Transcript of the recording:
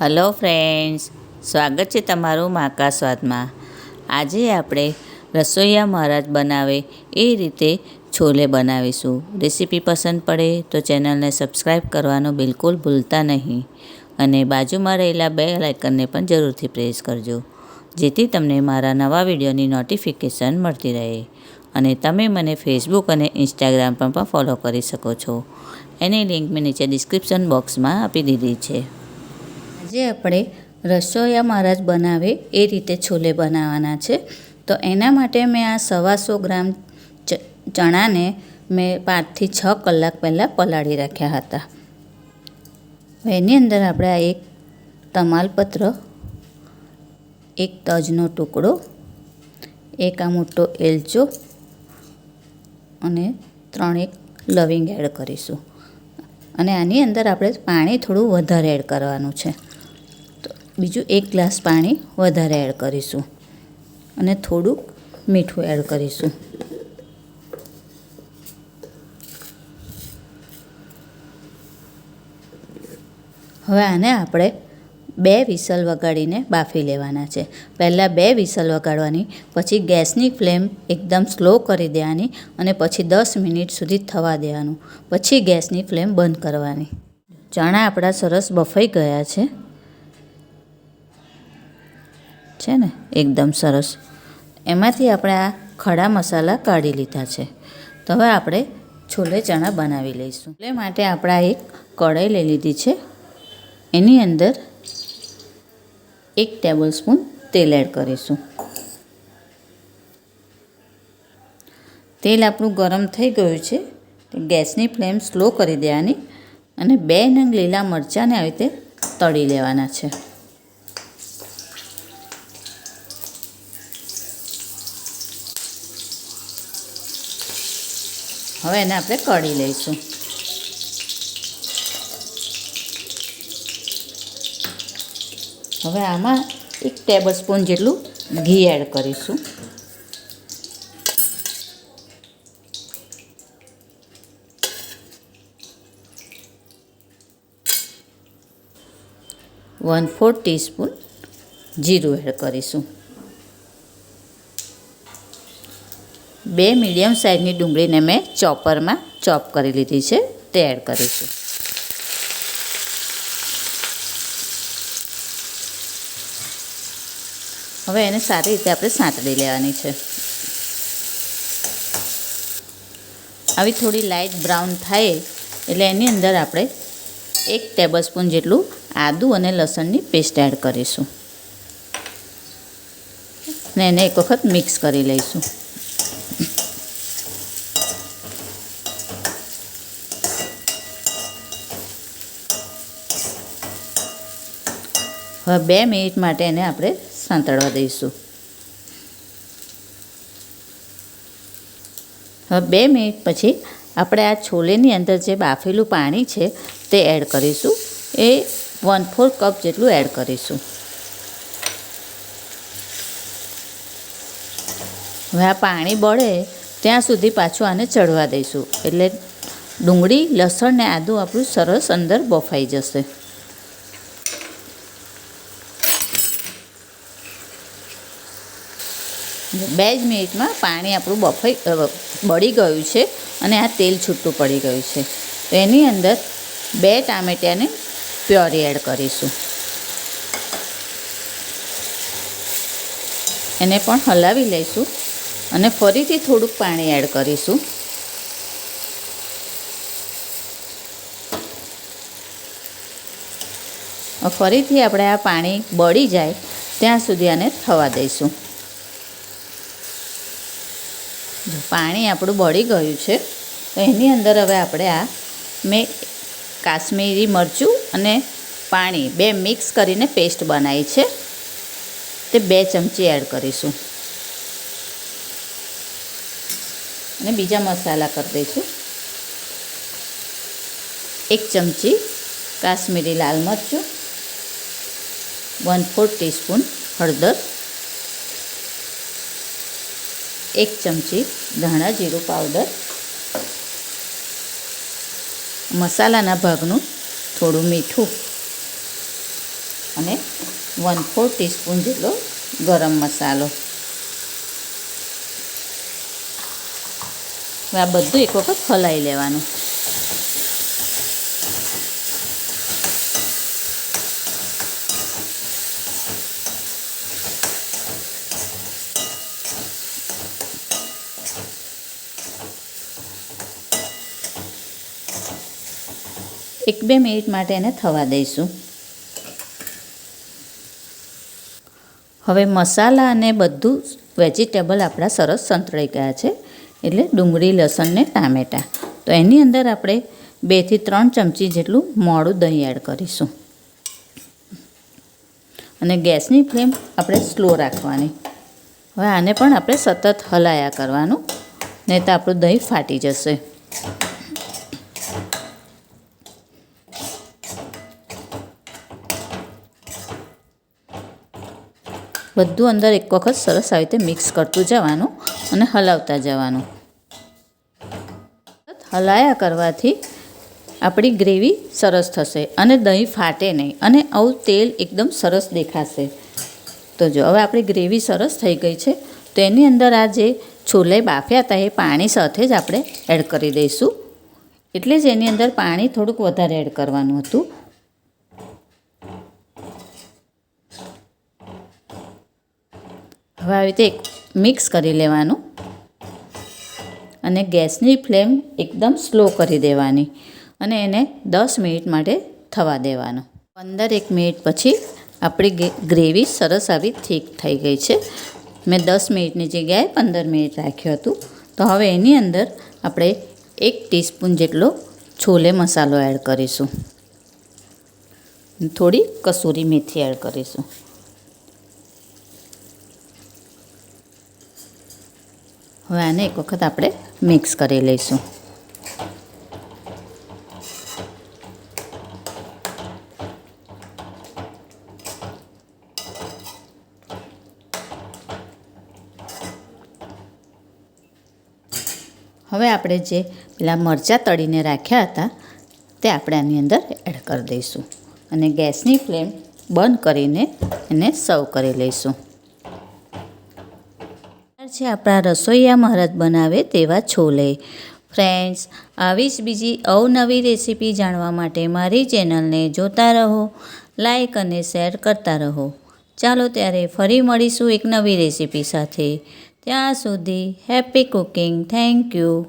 Hello friends, સ્વાગત છે તમારું માકા આજે આપણે રસોઈયા મહારાજ બનાવે એ રીતે છોલે બનાવીશું. રેસીપી પસંદ પડે તો ચેનલને સબસ્ક્રાઈબ કરવાનું બિલકુલ ભૂલતા નહીં અને બાજુમાં રહેલા બે લાઇકનને પણ જરૂરથી પ્રેસ કરજો, જેથી તમને મારા નવા વિડીયોની નોટિફિકેશન મળતી રહે અને તમે મને ફેસબુક અને ઇન્સ્ટાગ્રામ પર પણ ફોલો કરી શકો છો. એની લિંક મેં નીચે ડિસ્ક્રિપ્શન બોક્સમાં આપી દીધી છે. આજે આપણે રસોઈયા મહારાજ બનાવે એ રીતે છોલે બનાવવાના છે. તો એના માટે મેં આ સવાસો ગ્રામ ચણાને મેં પાંચથી છ કલાક પહેલાં પલાળી રાખ્યા હતા. એની અંદર આપણે આ એક તમાલપત્ર, એક તજનો ટુકડો, એક આ મોટો એલચો અને ત્રણ એક લવિંગ એડ કરીશું. અને આની અંદર આપણે પાણી થોડું વધારે એડ કરવાનું છે. બીજું એક ગ્લાસ પાણી વધારે એડ કરીશું. અને થોડુંક મીઠું એડ કરીશું. હવે આને આપણે બે વિસલ વગાડીને બાફી લેવાના છે. પહેલાં બે વિસલ વગાડવાની, પછી ગેસની ફ્લેમ એકદમ સ્લો કરી દેવાની અને પછી દસ મિનિટ સુધી થવા દેવાનું. પછી ગેસની ફ્લેમ બંધ કરવાની. ચણા આપણા સરસ બફાઈ ગયા છે. છે ને? એકદમ સરસ. એમાંથી આપણે આ ખડા મસાલા કાઢી લીધા છે. તો હવે આપણે છોલે ચણા બનાવી લઈશું. છોલે માટે આપણે એક કઢાઈ લઈ લીધી છે. એની અંદર એક ટેબલ સ્પૂન તેલ એડ કરીશું. તેલ આપણું ગરમ થઈ ગયું છે. ગેસની ફ્લેમ સ્લો કરી દેવાની અને બે નંગ લીલા મરચાંને આવી રીતે તળી લેવાના છે. હવે એને આપણે કઢી લઈશું. હવે આમાં એક ટેબલ સ્પૂન જેટલું ઘી એડ કરીશું. વન ફોર ટીસ્પૂન જીરું એડ કરીશું. બે મીડિયમ સાઇઝની ડુંગળીને મેં ચોપરમાં ચોપ કરી લીધી છે, તે એડ કરીશું. હવે એને સારી રીતે આપણે સાંતળી લેવાની છે. આવી થોડી લાઇટ બ્રાઉન થાય એટલે એની અંદર આપણે એક ટેબલ સ્પૂન જેટલું આદું અને લસણની પેસ્ટ એડ કરીશું. અને એને એક વખત મિક્સ કરી લઈશું. હવે બે મિનિટ માટે એને આપણે સાંતળવા દઈશું. હવે બે મિનિટ પછી આપણે આ છોલેની અંદર જે બાફેલું પાણી છે તે એડ કરીશું. એ વન ફોર કપ જેટલું એડ કરીશું. હવે આ પાણી બળે ત્યાં સુધી પાછું આને ચડવા દઈશું. એટલે ડુંગળી, લસણ ને આદું આપણું સરસ અંદર બફાઈ જશે. બે જ મિનિટમાં પાણી આપણું બફાઈ બળી ગયું છે અને આ તેલ છૂટું પડી ગયું છે. તો એની અંદર બે ટામેટાને પ્યોરી એડ કરીશું. એને પણ હલાવી લઈશું અને ફરીથી થોડુંક પાણી એડ કરીશું. ફરીથી આપણે આ પાણી બળી જાય ત્યાં સુધી આને થવા દઈશું. જો પાણી આપણું બળી ગયું છે. તો એની અંદર હવે આપણે આ મેં કાશ્મીરી મરચું અને પાણી બે મિક્સ કરીને પેસ્ટ બનાવી છે. તે બે ચમચી એડ કરીશું. અને બીજા મસાલા કરી દઈશું. એક ચમચી કાશ્મીરી લાલ મરચું, વન ફોર ટીસ્પૂન હળદર એક ચમચી ધાણા જીરું પાવડર. મસાલાના ભાગનું થોડું મીઠું. અને વન ફોર ટીસ્પૂન જેટલો ગરમ મસાલો. આ બધું એક વખત ફલાવી લેવાનું. એક બે મિનિટ માટે એને થવા દઈશું. હવે મસાલા અને બધું વેજીટેબલ આપણા સરસ સંતળાઈ ગયા છે, એટલે ડુંગળી, લસણ ને ટામેટાં. તો એની અંદર આપણે બેથી ત્રણ ચમચી જેટલું મોડું દહીં એડ કરીશું. અને ગેસની ફ્લેમ આપણે સ્લો રાખવાની. હવે આને પણ આપણે સતત હલાયા કરવાનું, નહીં તો આપણું દહીં ફાટી જશે. બધું અંદર એક વખત સરસ આવી રીતે મિક્સ કરતું જવાનું અને હલાવતા જવાનું. હલાયા કરવાથી આપણી ગ્રેવી સરસ થશે અને દહીં ફાટે નહીં અને આવું તેલ એકદમ સરસ દેખાશે. તો જો, હવે આપણી ગ્રેવી સરસ થઈ ગઈ છે, તો એની અંદર આ જે છોલે બાફ્યા હતા એ પાણી સાથે જ આપણે એડ કરી દઈશું. એટલે જ એની અંદર પાણી થોડુંક વધારે એડ કરવાનું હતું. હવે આવી રીતે મિક્સ કરી લેવાનું અને ગેસની ફ્લેમ એકદમ સ્લો કરી દેવાની અને એને દસ મિનિટ માટે થવા દેવાનું. પંદર એક મિનિટ પછી આપણી ગ્રેવી સરસ આવી થીક થઈ ગઈ છે. મેં દસ મિનિટની જગ્યાએ પંદર મિનિટ રાખ્યું હતું. તો હવે એની અંદર આપણે એક ટીસ્પૂન જેટલો છોલે મસાલો એડ કરીશું. થોડી કસૂરી મેથી એડ કરીશું. હવે આને એક વખત આપણે મિક્સ કરી લઈશું. હવે આપણે જે પેલા મરચાં તળીને રાખ્યા હતા, તે આપણે આની અંદર એડ કરી દઈશું. અને ગેસની ફ્લેમ બંધ કરીને એને સર્વ કરી લઈશું. છે આપણા રસોઈયા મહારાજ બનાવે તેવા છોલે. ફ્રેન્ડ્સ, આવી જ બીજી અવનવી રેસીપી જાણવા માટે મારી ચેનલને જોતા રહો, લાઈક અને શેર કરતા રહો. ચાલો ત્યારે ફરી મળીશું એક નવી રેસીપી સાથે. ત્યાં સુધી હેપી કુકિંગ. Thank you.